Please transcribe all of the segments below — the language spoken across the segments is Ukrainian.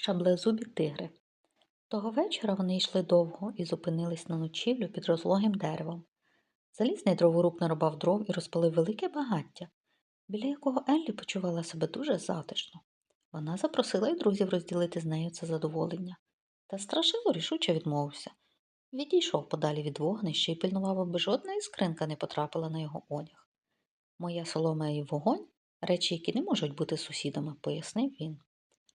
шаблезубі тигри. Того вечора вони йшли довго і зупинились на ночівлю під розлогим деревом. Залізний дроворуб нарубав дров і розпалив велике багаття, біля якого Еллі почувала себе дуже затишно. Вона запросила й друзів розділити з нею це задоволення. Та страшило рішуче відмовився. Відійшов подалі від вогнища і пильнував, аби жодна іскринка не потрапила на його одяг. Моя солома і вогонь речі, які не можуть бути сусідами, пояснив він.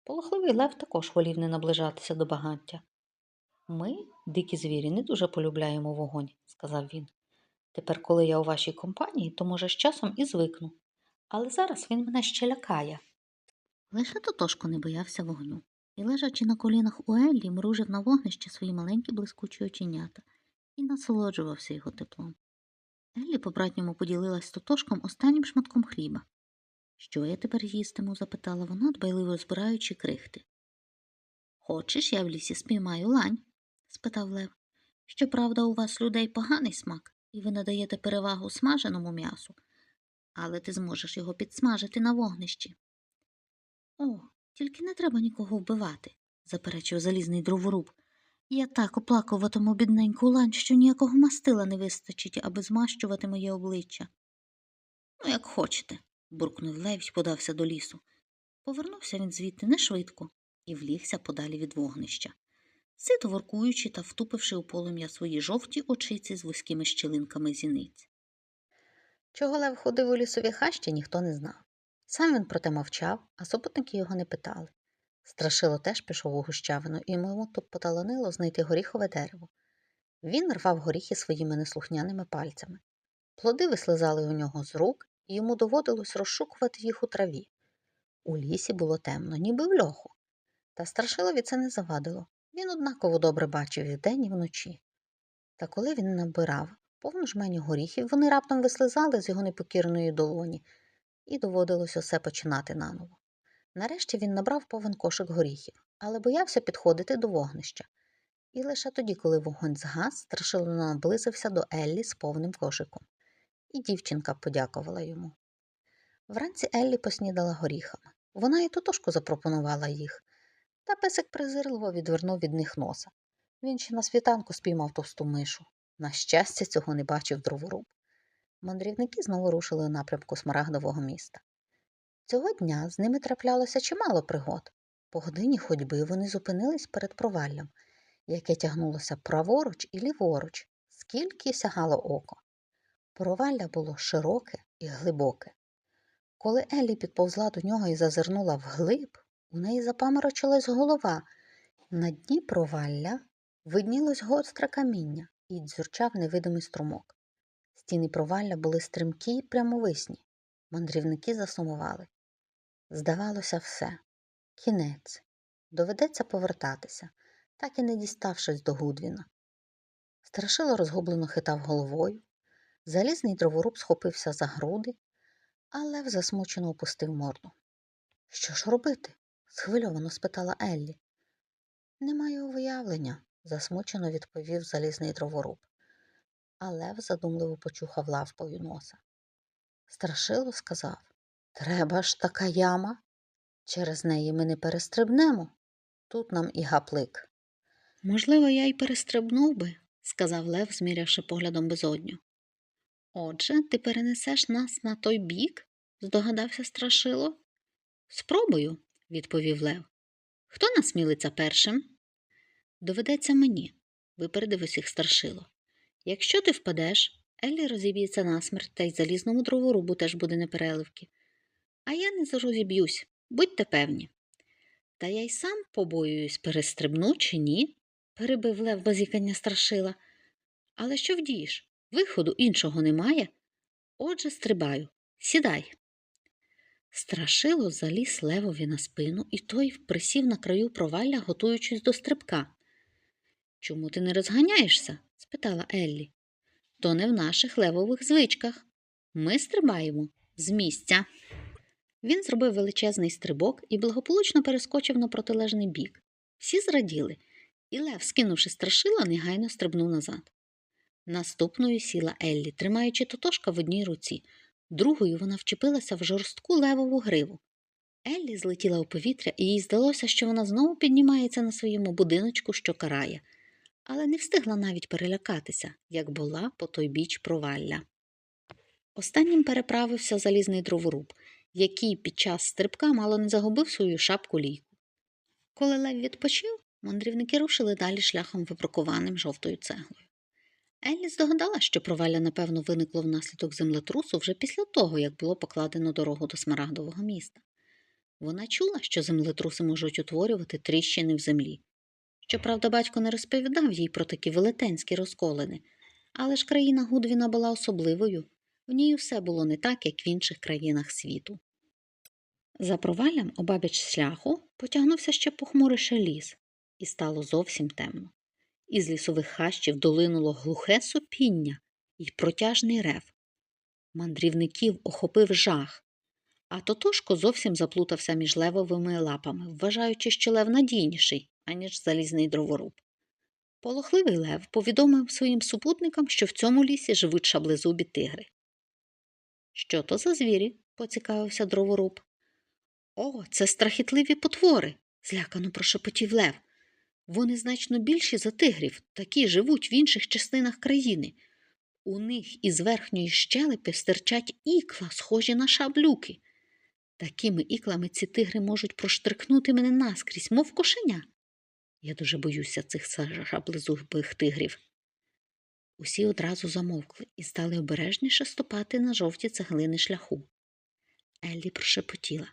Полохливий лев також волів не наближатися до багаття. Ми, дикі звірі, не дуже полюбляємо вогонь, сказав він. Тепер, коли я у вашій компанії, то, може, з часом і звикну. Але зараз він мене ще лякає. Лише Тотошко не боявся вогню і, лежачи на колінах у Еллі, мружив на вогнище свої маленькі блискучі оченята і насолоджувався його теплом. Еллі по-братньому поділилась з Тотошком останнім шматком хліба. Що я тепер їстиму? запитала вона, дбайливо збираючи крихти. Хочеш, я в лісі спіймаю лань? спитав Лев. Щоправда, у вас людей поганий смак, і ви надаєте перевагу смаженому м'ясу, але ти зможеш його підсмажити на вогнищі. О, тільки не треба нікого вбивати, заперечив залізний дроворуб. Я так оплакуватиму бідненьку лань, що ніякого мастила не вистачить, аби змащувати моє обличчя. Ну, як хочете, буркнув Лев і подався до лісу. Повернувся він звідти не швидко і влігся подалі від вогнища, сито воркуючи та втупивши у полум'я свої жовті очиці з вузькими щілинками зіниць. Чого Лев ходив у лісові хащі, ніхто не знав. Сам він проте мовчав, а супутники його не питали. Страшило теж пішов у гущавину, і йому тут поталанило знайти горіхове дерево. Він рвав горіхи своїми неслухняними пальцями. Плоди вислизали у нього з рук, йому доводилось розшукувати їх у траві. У лісі було темно, ніби в льоху. Та страшилові це не завадило. Він однаково добре бачив і вдень, і вночі. Та коли він набирав повну жменю горіхів, вони раптом вислизали з його непокірної долоні, і доводилось усе починати наново. Нарешті він набрав повен кошик горіхів, але боявся підходити до вогнища. І лише тоді, коли вогонь згас, страшило наблизився до Еллі з повним кошиком. І дівчинка подякувала йому. Вранці Еллі поснідала горіхами. Вона і тотошку запропонувала їх, та песик презирливо відвернув від них носа. Він ще на світанку спіймав товсту мишу. На щастя, цього не бачив дроворуб. Мандрівники знову рушили у напрямку смарагдового міста. Цього дня з ними траплялося чимало пригод. По годині ходьби вони зупинились перед проваллям, яке тягнулося праворуч і ліворуч, скільки сягало око. Провалля було широке і глибоке. Коли Еллі підповзла до нього і зазирнула вглиб, у неї запаморочилась голова. На дні провалля виднілось гостре каміння і дзюрчав невидимий струмок. Стіни провалля були стрімкі й прямовисні. Мандрівники засумували. Здавалося, все. Кінець. Доведеться повертатися, так і не діставшись до Гудвіна. Страшило розгублено хитав головою. Залізний дроворуб схопився за груди, а лев засмучено опустив морду. Що ж робити? схвильовано спитала Еллі. Не маю уявлення, засмучено відповів залізний дроворуб. А лев задумливо почухав лавпою носа. Страшило сказав Треба ж така яма. Через неї ми не перестрибнемо. Тут нам і гаплик. Можливо, я й перестрибнув би, сказав Лев, змірявши поглядом безодню. Отже, ти перенесеш нас на той бік? здогадався страшило. Спробую, відповів Лев. Хто насмілиться першим? Доведеться мені, випередив усіх страшило. Якщо ти впадеш, Еллі розіб'ється насмерть, та й залізному дроворубу теж буде непереливки. А я не розіб'юсь, будьте певні. Та я й сам побоююсь, перестрибну чи ні, перебив Лев базікання страшила. Але що вдієш? Виходу іншого немає. Отже, стрибаю, сідай. Страшило заліз левові на спину, і той присів на краю провалля, готуючись до стрибка. Чому ти не розганяєшся? спитала Еллі. То не в наших левових звичках. Ми стрибаємо з місця. Він зробив величезний стрибок і благополучно перескочив на протилежний бік. Всі зраділи, і Лев, скинувши страшила, негайно стрибнув назад. Наступною сіла Еллі, тримаючи тотошка в одній руці, другою вона вчепилася в жорстку левову гриву. Еллі злетіла у повітря, і їй здалося, що вона знову піднімається на своєму будиночку, що карає, але не встигла навіть перелякатися, як була по той біч провалля. Останнім переправився залізний дроворуб, який під час стрибка мало не загубив свою шапку лійку. Коли лев відпочив, мандрівники рушили далі шляхом вибрукованим жовтою цеглою. Еллі здогадала, що провалля, напевно, виникло внаслідок землетрусу вже після того, як було покладено дорогу до Смарагдового міста. Вона чула, що землетруси можуть утворювати тріщини в землі. Щоправда, батько не розповідав їй про такі велетенські розколини, але ж країна Гудвіна була особливою, в ній усе було не так, як в інших країнах світу. За проваллям обабіч шляху потягнувся ще похмурише ліс, і стало зовсім темно. Із лісових хащів долинуло глухе сопіння і протяжний рев. Мандрівників охопив жах, а Тотошко зовсім заплутався між левовими лапами, вважаючи, що лев надійніший, аніж залізний дроворуб. Полохливий лев повідомив своїм супутникам, що в цьому лісі живуть шаблезубі тигри. Що то за звірі? поцікавився дроворуб. О, це страхітливі потвори, злякано прошепотів лев. Вони значно більші за тигрів, такі живуть в інших частинах країни. У них із верхньої щелепи стирчать ікла, схожі на шаблюки. Такими іклами ці тигри можуть проштрикнути мене наскрізь, мов кошеня. Я дуже боюся цих шаблезубих тигрів. Усі одразу замовкли і стали обережніше ступати на жовті цеглини шляху. Еллі прошепотіла.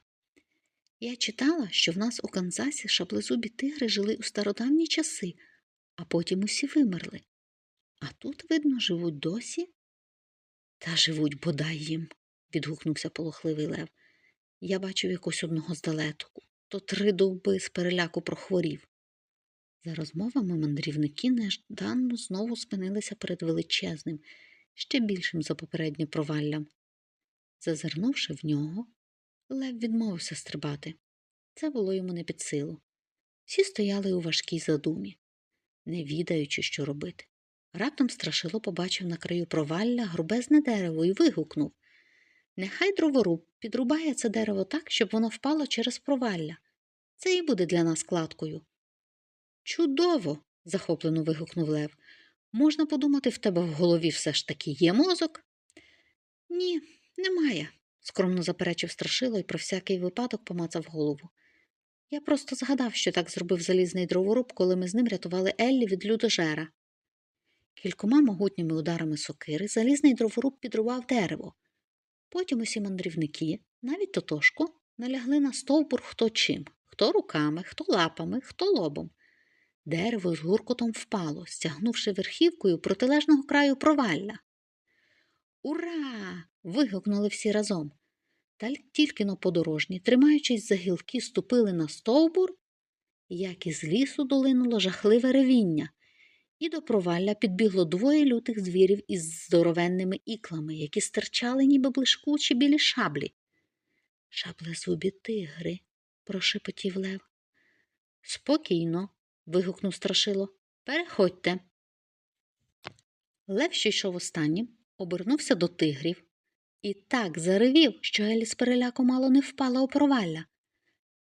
Я читала, що в нас у Канзасі шаблезубі тигри жили у стародавні часи, а потім усі вимерли. А тут, видно, живуть досі? Та живуть бодай їм, відгукнувся полохливий лев. Я бачив якось одного здалеку, то три довби з переляку прохворів. За розмовами мандрівники нежданно знову спинилися перед величезним, ще більшим за попереднє проваллям. Зазирнувши в нього, Лев відмовився стрибати. Це було йому не під силу. Всі стояли у важкій задумі, не відаючи, що робити. Раптом страшило побачив на краю провалля грубезне дерево і вигукнув Нехай дроворуб підрубає це дерево так, щоб воно впало через провалля. Це і буде для нас кладкою. Чудово. захоплено вигукнув Лев. Можна подумати, в тебе в голові все ж таки є мозок? Ні, немає, скромно заперечив страшило і про всякий випадок помацав голову. Я просто згадав, що так зробив залізний дроворуб, коли ми з ним рятували Еллі від людожера. Кількома могутніми ударами сокири залізний дроворуб підрубав дерево. Потім усі мандрівники, навіть тотошко, налягли на стовбур хто чим, хто руками, хто лапами, хто лобом. Дерево з гуркотом впало, стягнувши верхівкою протилежного краю провалля. Ура! вигукнули всі разом. Та тільки но подорожні, тримаючись за гілки, ступили на стовбур, як із лісу долинуло жахливе ревіння, і до провалля підбігло двоє лютих звірів із здоровенними іклами, які стирчали, ніби блискучі білі шаблі. Шаблезубі тигри, прошепотів Лев. Спокійно, вигукнув страшило. Переходьте. Лев, що йшов останнім, обернувся до тигрів і так заревів, що Елі з переляку мало не впала у провалля.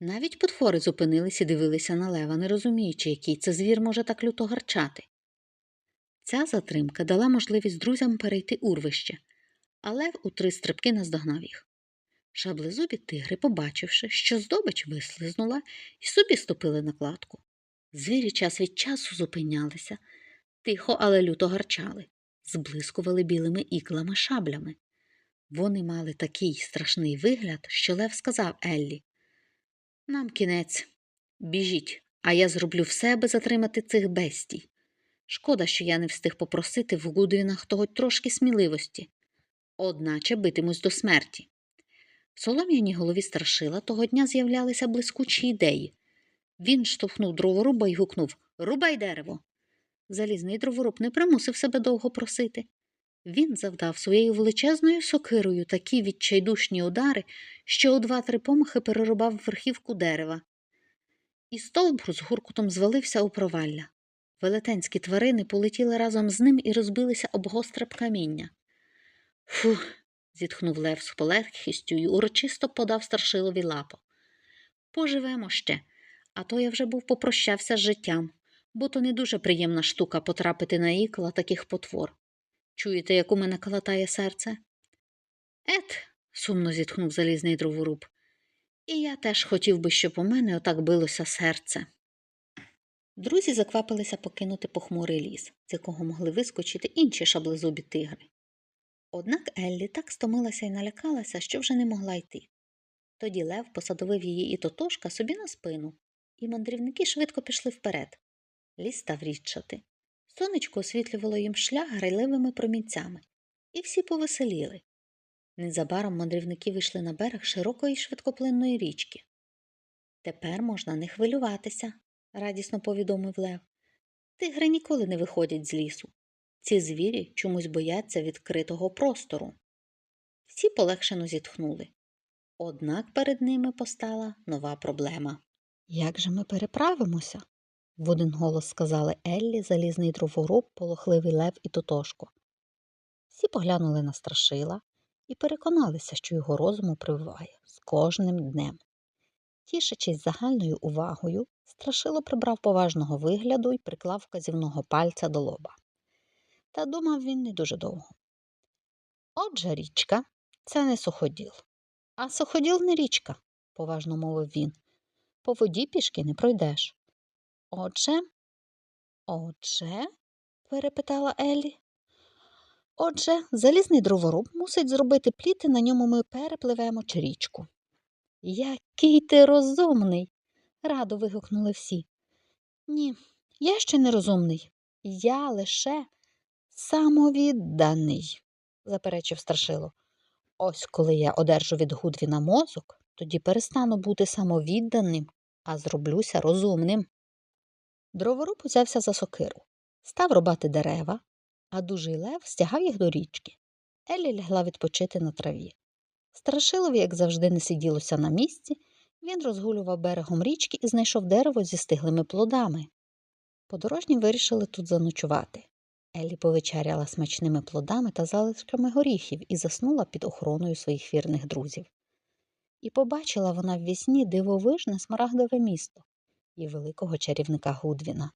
Навіть потвори зупинились і дивилися на лева, не розуміючи, який це звір може так люто гарчати. Ця затримка дала можливість друзям перейти урвище, а лев у три стрибки наздогнав їх. Шаблезубі тигри, побачивши, що здобич вислизнула, і собі ступили на кладку. Звірі час від часу зупинялися, тихо, але люто гарчали, зблискували білими іклами шаблями. Вони мали такий страшний вигляд, що Лев сказав Еллі Нам кінець, біжіть, а я зроблю все, аби затримати цих бестій. Шкода, що я не встиг попросити в Гудвінах того трошки сміливості, одначе битимусь до смерті. В солом'яній голові страшила того дня з'являлися блискучі ідеї. Він штовхнув дроворуба і гукнув Рубай дерево. Залізний дроворуб не примусив себе довго просити. Він завдав своєю величезною сокирою такі відчайдушні удари, що у два-три помахи перерубав верхівку дерева. І стовбур з гуркутом звалився у провалля. Велетенські тварини полетіли разом з ним і розбилися об гостре б каміння. Фух, зітхнув Лев з полегкістю і урочисто подав старшилові лапу. Поживемо ще. А то я вже був попрощався з життям, бо то не дуже приємна штука потрапити на ікла таких потвор. Чуєте, як у мене калатає серце? Ет, сумно зітхнув залізний дроворуб. І я теж хотів би, щоб у мене отак билося серце. Друзі заквапилися покинути похмурий ліс, з якого могли вискочити інші шаблезубі тигри. Однак Еллі так стомилася і налякалася, що вже не могла йти. Тоді Лев посадовив її і Тотошка собі на спину, і мандрівники швидко пішли вперед. Ліс став рідшати. Сонечко освітлювало їм шлях грайливими промінцями, і всі повеселіли. Незабаром мандрівники вийшли на берег широкої швидкоплинної річки. Тепер можна не хвилюватися, радісно повідомив Лев. Тигри ніколи не виходять з лісу. Ці звірі чомусь бояться відкритого простору. Всі полегшено зітхнули. Однак перед ними постала нова проблема. Як же ми переправимося? В один голос сказали Еллі, залізний дроворуб, полохливий лев і тотошко. Всі поглянули на страшила і переконалися, що його розуму прививає з кожним днем. Тішачись загальною увагою, страшило прибрав поважного вигляду і приклав вказівного пальця до лоба. Та думав він не дуже довго. Отже, річка це не суходіл, а суходіл не річка, поважно мовив він. По воді пішки не пройдеш. Отже, отже, перепитала Еллі. Отже, залізний дроворуб мусить зробити пліт, і на ньому ми перепливемо чи річку. Який ти розумний. радо вигукнули всі. Ні, я ще не розумний. Я лише самовідданий, заперечив страшило. Ось коли я одержу від Гудвіна мозок, тоді перестану бути самовідданим, а зроблюся розумним. Дроворуб узявся за сокиру, став рубати дерева, а дужий лев стягав їх до річки. Еллі лягла відпочити на траві. Страшилові, як завжди, не сиділося на місці, він розгулював берегом річки і знайшов дерево зі стиглими плодами. Подорожні вирішили тут заночувати. Еллі повечеряла смачними плодами та залишками горіхів і заснула під охороною своїх вірних друзів. І побачила вона в вісні дивовижне смарагдове місто і великого чарівника Гудвіна.